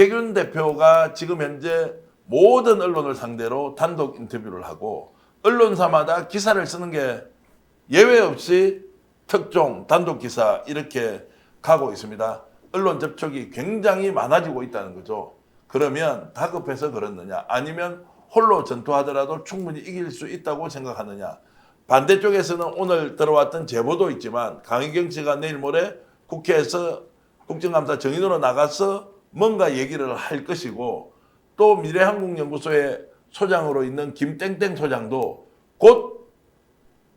명태균 대표가 지금 현재 모든 언론을 상대로 단독 인터뷰를 하고 언론사마다 기사를 쓰는 게 예외 없이 특종 단독 기사 이렇게 가고 있습니다. 언론 접촉이 굉장히 많아지고 있다는 거죠. 그러면 다급해서 그렇느냐 아니면 홀로 전투하더라도 충분히 이길 수 있다고 생각하느냐 반대쪽에서는 오늘 들어왔던 제보도 있지만 강희경 씨가 내일 모레 국회에서 국정감사 정인으로 나가서 뭔가 얘기를 할 것이고 또 미래한국연구소의 소장으로 있는 김땡땡 소장도 곧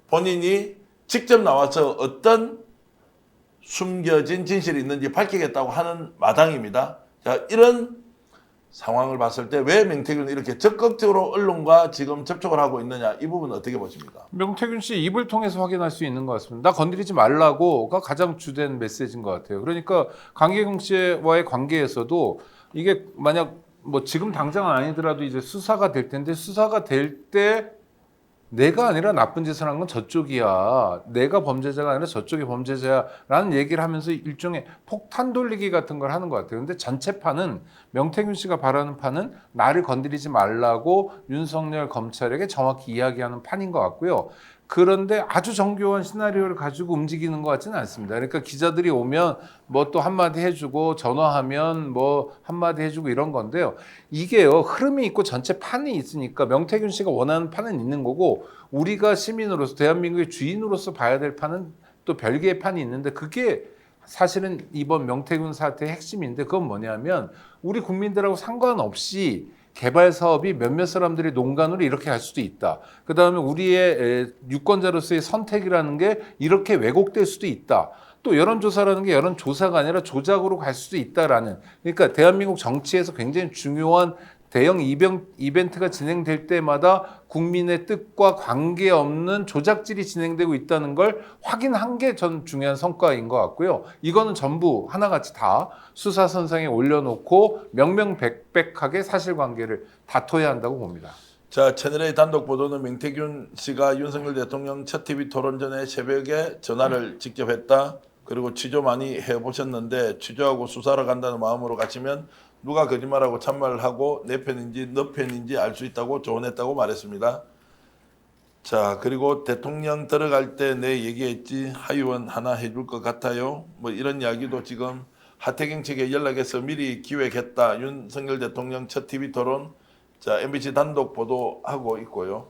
본인이 직접 나와서 어떤 숨겨진 진실이 있는지 밝히겠다고 하는 마당입니다. 자, 이런 상황을 봤을 때 왜 명태균은 이렇게 적극적으로 언론과 지금 접촉을 하고 있느냐 이 부분은 어떻게 보십니까? 명태균 씨 입을 통해서 확인할 수 있는 것 같습니다. 나 건드리지 말라고가 가장 주된 메시지인 것 같아요. 그러니까 강계경 씨와의 관계에서도 이게 만약 뭐 지금 당장은 아니더라도 이제 수사가 될 텐데 수사가 될 때 내가 아니라 나쁜 짓을 한 건 저쪽이야. 내가 범죄자가 아니라 저쪽이 범죄자야라는 얘기를 하면서 일종의 폭탄 돌리기 같은 걸 하는 것 같아요. 근데 전체 판은 명태균 씨가 바라는 판은 나를 건드리지 말라고 윤석열 검찰에게 정확히 이야기하는 판인 것 같고요. 그런데 아주 정교한 시나리오를 가지고 움직이는 것 같지는 않습니다. 그러니까 기자들이 오면 뭐 또 한마디 해주고 전화하면 뭐 한마디 해주고 이런 건데요. 이게요 흐름이 있고 전체 판이 있으니까 명태균 씨가 원하는 판은 있는 거고 우리가 시민으로서 대한민국의 주인으로서 봐야 될 판은 또 별개의 판이 있는데 그게 사실은 이번 명태균 사태의 핵심인데 그건 뭐냐면 우리 국민들하고 상관없이 개발 사업이 몇몇 사람들이 농간으로 이렇게 갈 수도 있다. 그 다음에 우리의 에, 유권자로서의 선택이라는 게 이렇게 왜곡될 수도 있다. 또 여론조사라는 게 여론조사가 아니라 조작으로 갈 수도 있다라는. 그러니까 대한민국 정치에서 굉장히 중요한 대형 이벤, 이벤트가 진행될 때마다 국민의 뜻과 관계없는 조작질이 진행되고 있다는 걸 확인한 게 전 중요한 성과인 것 같고요. 이거는 전부 하나같이 다 수사선상에 올려놓고 명명백백하게 사실관계를 다퉈야 한다고 봅니다. 자, 채널A 단독 보도는 명태균 씨가 윤석열 대통령 첫 TV 토론 전에 새벽에 전화를 직접 했다. 그리고 취조 많이 해보셨는데 취조하고 수사를 간다는 마음으로 가시면 누가 거짓말하고 참말을 하고 내 편인지 너 편인지 알 수 있다고 조언했다고 말했습니다. 자, 그리고 대통령 들어갈 때 내 얘기했지 하의원 하나 해줄 것 같아요. 뭐 이런 이야기도 지금 하태경 측에 연락해서 미리 기획했다. 윤석열 대통령 첫 TV 토론 자, MBC 단독 보도하고 있고요.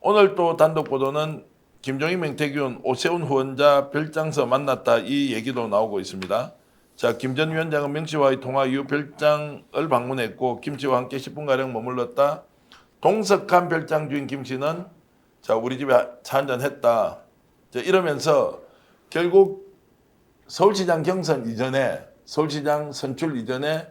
오늘 또 단독 보도는 김종인 맹태균 오세훈 후원자 별장서 만났다 이 얘기도 나오고 있습니다. 자, 김 전 위원장은 명 씨와의 통화 이후 별장을 방문했고 김 씨와 함께 10분가량 머물렀다. 동석한 별장 주인 김 씨는 자, 우리 집에 차 한잔 했다. 자, 이러면서 결국 서울시장 경선 이전에 서울시장 선출 이전에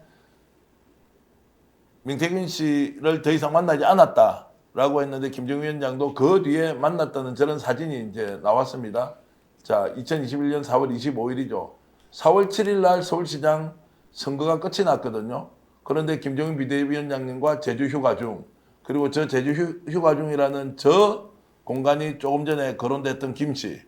민태균 씨를 더 이상 만나지 않았다 라고 했는데 김정은 위원장도 그 뒤에 만났다는 저런 사진이 이제 나왔습니다. 자, 2021년 4월 25일이죠. 4월 7일 날 서울시장 선거가 끝이 났거든요. 그런데 김정은 비대위원장님과 제주 휴가 중 그리고 저 제주 휴, 휴가 중이라는 저 공간이 조금 전에 거론됐던 김 씨의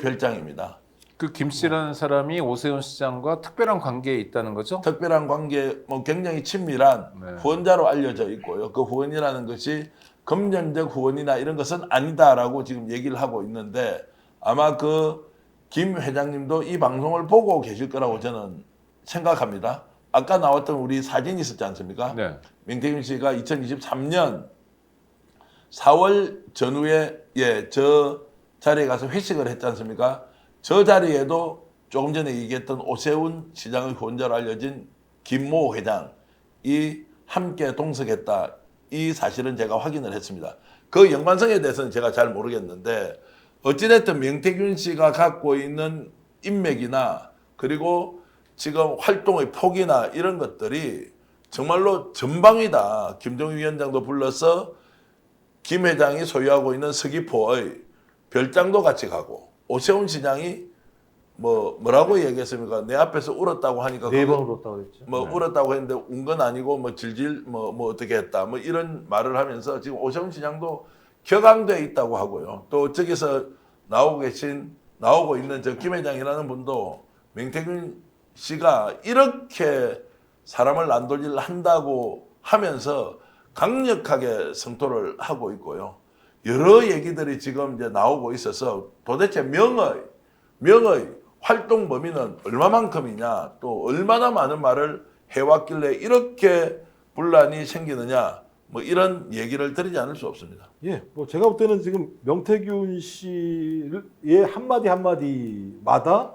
별장입니다. 그 김 씨라는 사람이 오세훈 시장과 특별한 관계에 있다는 거죠? 특별한 관계, 뭐 굉장히 친밀한 네. 후원자로 알려져 있고요. 그 후원이라는 것이 금전적 후원이나 이런 것은 아니다라고 지금 얘기를 하고 있는데 아마 그 김 회장님도 이 방송을 보고 계실 거라고 저는 생각합니다. 아까 나왔던 우리 사진 있었지 않습니까? 네. 명태균 씨가 2023년 4월 전후에 예, 저 자리에 가서 회식을 했지 않습니까? 저 자리에도 조금 전에 얘기했던 오세훈 시장의 후원자로 알려진 김모 회장이 함께 동석했다. 이 사실은 제가 확인을 했습니다. 그 연관성에 대해서는 제가 잘 모르겠는데 어찌됐든 명태균 씨가 갖고 있는 인맥이나 그리고 지금 활동의 폭이나 이런 것들이 정말로 전방위다. 김정일 위원장도 불러서 김 회장이 소유하고 있는 서귀포의 별장도 같이 가고 오세훈 시장이 뭐 뭐라고 얘기했습니까? 내 앞에서 울었다고 하니까 네 그거 번 울었다고 그랬죠. 뭐 울었다고 했는데 운 건 아니고 뭐 질질 뭐뭐 어떻게 했다 뭐 이런 말을 하면서 지금 오세훈 시장도 격앙돼 있다고 하고요. 또 저기서 나오고 계신 나오고 있는 저 김 회장이라는 분도 명태균 씨가 이렇게 사람을 난도질 한다고 하면서 강력하게 성토를 하고 있고요. 여러 얘기들이 지금 이제 나오고 있어서 도대체 명의 명의 활동 범위는 얼마만큼이냐 또 얼마나 많은 말을 해왔길래 이렇게 분란이 생기느냐 뭐 이런 얘기를 드리지 않을 수 없습니다. 예, 뭐 제가 볼 때는 지금 명태균 씨의 한마디 한마디마다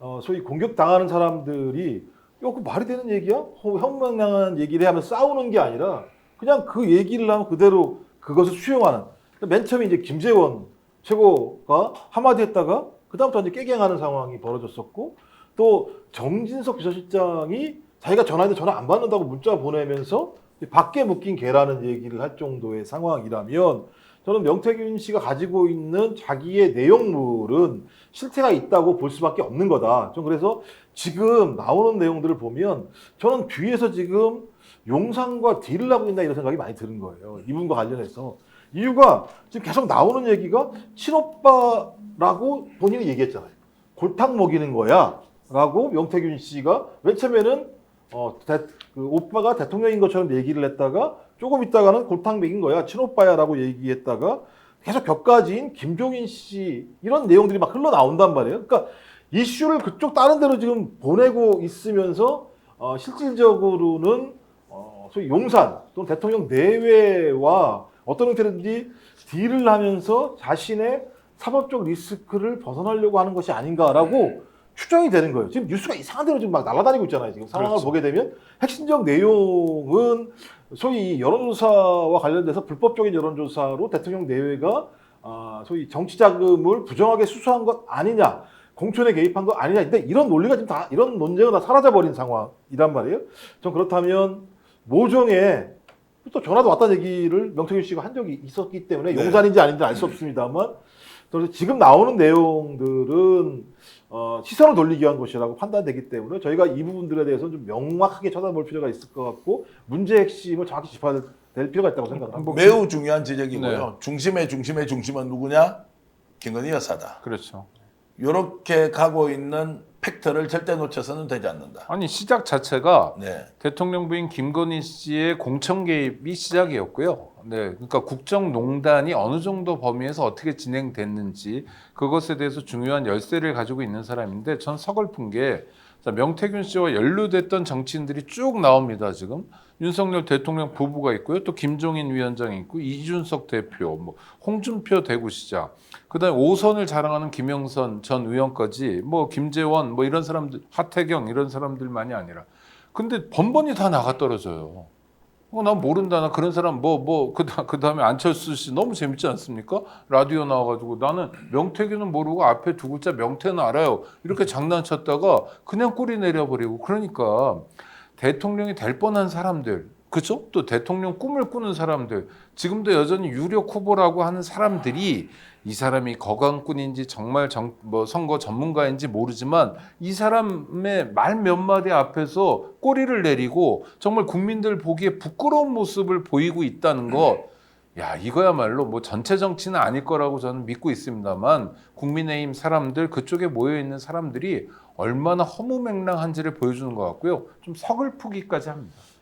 어, 소위 공격당하는 사람들이 야, 그 말이 되는 얘기야? 어, 혁명당한 얘기를 하면서 싸우는 게 아니라 그냥 그 얘기를 하면 그대로 그것을 수용하는. 맨 처음에 이제 김재원 최고가 한마디 했다가 그다음부터 이제 깨갱하는 상황이 벌어졌었고 또 정진석 비서실장이 자기가 전화했는데 전화 안 받는다고 문자 보내면서 밖에 묶인 개라는 얘기를 할 정도의 상황이라면 저는 명태균 씨가 가지고 있는 자기의 내용물은 실태가 있다고 볼 수밖에 없는 거다. 좀 그래서 지금 나오는 내용들을 보면 저는 뒤에서 지금 용산과 딜을 하고 있나 이런 생각이 많이 드는 거예요. 이분과 관련해서. 이유가 지금 계속 나오는 얘기가 친오빠라고 본인이 얘기했잖아요. 골탕 먹이는 거야. 라고 명태균 씨가 맨 처음에는 어, 대- 그 오빠가 대통령인 것처럼 얘기를 했다가 조금 있다가는 골탕 먹인 거야. 친오빠야 라고 얘기했다가 계속 격가지인 김종인 씨 이런 내용들이 막 흘러나온단 말이에요. 그러니까 이슈를 그쪽 다른 데로 지금 보내고 있으면서 어, 실질적으로는 어, 소위 용산 또는 대통령 내외와 어떤 형태든지 딜을 하면서 자신의 사법적 리스크를 벗어나려고 하는 것이 아닌가라고 추정이 되는 거예요. 지금 뉴스가 이상한 대로 지금 막 날아다니고 있잖아요. 지금 상황을 그렇죠. 보게 되면 핵심적 내용은 소위 여론조사와 관련돼서 불법적인 여론조사로 대통령 내외가 아, 소위 정치 자금을 부정하게 수수한 것 아니냐, 공천에 개입한 것 아니냐. 근데 이런 논리가 지금 다 이런 논쟁은 다 사라져 버린 상황이란 말이에요. 전 그렇다면 모종에 또 전화도 왔다는 얘기를 명태균 씨가 한 적이 있었기 때문에 네. 용산인지 아닌지 알 수 없습니다만 그래서 지금 나오는 내용들은 어, 시선을 돌리기 위한 것이라고 판단되기 때문에 저희가 이 부분들에 대해서는 좀 명확하게 쳐다볼 필요가 있을 것 같고 문제의 핵심을 정확히 짚어야 될 필요가 있다고 생각합니다. 매우 중요한 지적이고요. 네. 중심의 중심의 중심은 누구냐? 김건희 여사다. 그렇죠. 이렇게 가고 있는 팩트를 절대 놓쳐서는 되지 않는다. 아니 시작 자체가 네. 대통령 부인 김건희 씨의 공천 개입이 시작이었고요. 네, 그러니까 국정농단이 어느 정도 범위에서 어떻게 진행됐는지 그것에 대해서 중요한 열쇠를 가지고 있는 사람인데 전 서글픈 게 자, 명태균 씨와 연루됐던 정치인들이 쭉 나옵니다. 지금 윤석열 대통령 부부가 있고요, 또 김종인 위원장이 있고 이준석 대표, 뭐 홍준표 대구시장, 그다음에 5선을 자랑하는 김영선 전 의원까지 뭐 김재원 뭐 이런 사람들, 하태경 이런 사람들만이 아니라 근데 번번이 다 나가 떨어져요. 어, 난 모른다. 나 그런 사람 뭐, 뭐, 그, 다, 그 다음에 안철수 씨 너무 재밌지 않습니까? 라디오 나와가지고 나는 명태균은 모르고 앞에 두 글자 명태는 알아요. 이렇게 장난쳤다가 그냥 꼬리 내려버리고. 그러니까 대통령이 될 뻔한 사람들, 그죠? 또 대통령 꿈을 꾸는 사람들, 지금도 여전히 유력 후보라고 하는 사람들이 이 사람이 거강꾼인지 정말 정, 뭐 선거 전문가인지 모르지만 이 사람의 말 몇 마디 앞에서 꼬리를 내리고 정말 국민들 보기에 부끄러운 모습을 보이고 있다는 것. 야, 이거야말로 뭐 전체 정치는 아닐 거라고 저는 믿고 있습니다만 국민의힘 사람들 그쪽에 모여 있는 사람들이 얼마나 허무맹랑한지를 보여주는 것 같고요. 좀 서글프기까지 합니다.